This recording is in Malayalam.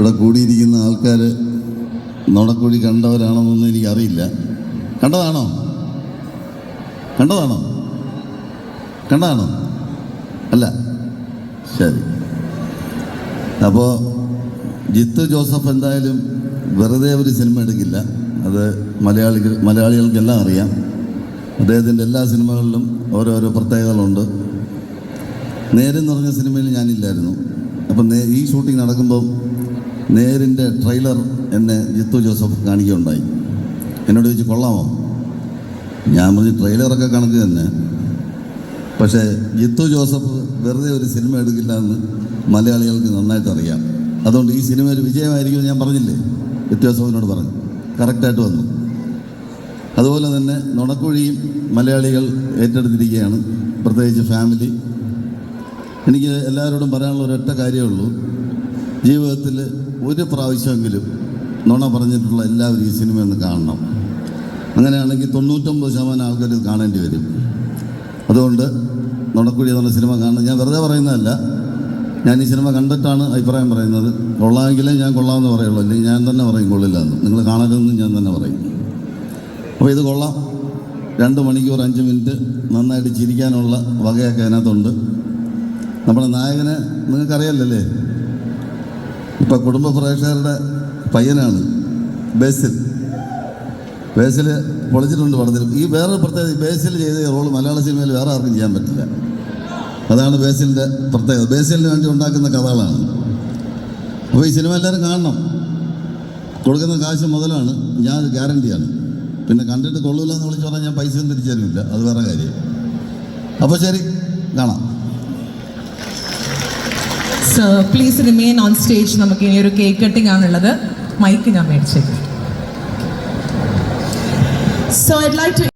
ഇവിടെ കൂടിയിരിക്കുന്ന ആൾക്കാർ നോടക്കൂടി കണ്ടവരാണെന്നൊന്നും എനിക്കറിയില്ല. കണ്ടതാണോ? കണ്ടതാണോ? കണ്ടതാണോ? അല്ല. ശരി. അപ്പോൾ ജിത്തു ജോസഫ് എന്തായാലും വെറുതെ ഒരു സിനിമ എടുക്കില്ല. അത് മലയാളികൾ മലയാളികൾക്കെല്ലാം അറിയാം. അദ്ദേഹത്തിന്റെ എല്ലാ സിനിമകളിലും ഓരോരോ പ്രത്യേകതകളുണ്ട്. നേരെന്ന് പറഞ്ഞ സിനിമയിൽ ഞാനില്ലായിരുന്നു. അപ്പം ഈ ഷൂട്ടിംഗ് നടക്കുമ്പോൾ നേരിന്റെ ട്രെയിലർ എന്നെ ജിത്തു ജോസഫ് കാണിക്കുകയുണ്ടായി. എന്നോട് ചോദിച്ചു കൊള്ളാമോ? ഞാൻ പറഞ്ഞു ട്രെയിലറൊക്കെ കണക്ക് തന്നെ. പക്ഷേ ജിത്തു ജോസഫ് വെറുതെ ഒരു സിനിമ എടുക്കില്ല എന്ന് മലയാളികൾക്ക് നന്നായിട്ട് അറിയാം. അതുകൊണ്ട് ഈ സിനിമ ഒരു വിജയമായിരിക്കും ഞാൻ പറഞ്ഞില്ലേ? ജിത്തു ജോസഫിനോട് പറഞ്ഞു. കറക്റ്റായിട്ട് വന്നു. അതുപോലെ തന്നെ നുണക്കുഴിയും മലയാളികൾ ഏറ്റെടുത്തിരിക്കുകയാണ്. പ്രത്യേകിച്ച് ഫാമിലി. എനിക്ക് എല്ലാവരോടും പറയാനുള്ള ഒരൊറ്റ കാര്യമേ ഉള്ളൂ. ജീവിതത്തിൽ ഒരു പ്രാവശ്യമെങ്കിലും നുണ പറഞ്ഞിട്ടുള്ള എല്ലാവരും ഈ സിനിമ ഒന്ന് കാണണം. അങ്ങനെയാണെങ്കിൽ തൊണ്ണൂറ്റൊമ്പത് ശതമാനം ആൾക്കാർ ഇത് കാണേണ്ടി വരും. അതുകൊണ്ട് നുണക്കുഴി എന്നുള്ള സിനിമ കാണണം. ഞാൻ വെറുതെ പറയുന്നതല്ല. ഞാൻ ഈ സിനിമ കണ്ടിട്ടാണ് അഭിപ്രായം പറയുന്നത്. കൊള്ളാമെങ്കിലേ ഞാൻ കൊള്ളാമെന്ന് പറയുള്ളൂ. അല്ലെങ്കിൽ ഞാൻ തന്നെ പറയും കൊള്ളില്ല എന്ന് നിങ്ങൾ കാണരുതെന്ന് ഞാൻ തന്നെ പറയും. അപ്പോൾ ഇത് കൊള്ളാം. രണ്ട് മണിക്കൂർ അഞ്ച് മിനിറ്റ് നന്നായിട്ട് ചിരിക്കാനുള്ള വകയൊക്കെ അതിനകത്തുണ്ട്. നമ്മുടെ നായകനെ നിങ്ങൾക്കറിയാലല്ലേ? ഇപ്പം കുടുംബ പ്രേക്ഷകരുടെ പയ്യനാണ് ബേസിൽ. ബേസിൽ പൊളിച്ചിട്ടുണ്ട് പടത്തിലും ഈ വേറെ പ്രത്യേകത ബേസിൽ ചെയ്ത റോൾ മലയാള സിനിമയിൽ വേറെ ആർക്കും ചെയ്യാൻ പറ്റില്ല. അതാണ് ബേസിലിന്റെ പ്രത്യേകത. ബേസിലിന് വേണ്ടി ഉണ്ടാക്കുന്ന കഥകളാണ്. അപ്പോൾ ഈ സിനിമ എല്ലാവരും കാണണം. കൊടുക്കുന്ന കാശ് മുതലാണ്. ഞാൻ ഗ്യാരണ്ടിയാണ്. പിന്നെ കണ്ടിട്ട് കൊള്ളൂല എന്ന് വിളിച്ച് പറഞ്ഞാൽ ഞാൻ പൈസ ഒന്നും തിരിച്ചു അത് വേറെ കാര്യം. അപ്പോൾ ശരി കാണാം. Sir please remain on stage നമുക്ക് ഇനി ഒരു കേക്ക് കട്ടിംഗ് ആണുള്ളത്. മൈക്ക് ഞാൻ മേടിച്ചേക്കും. So I like to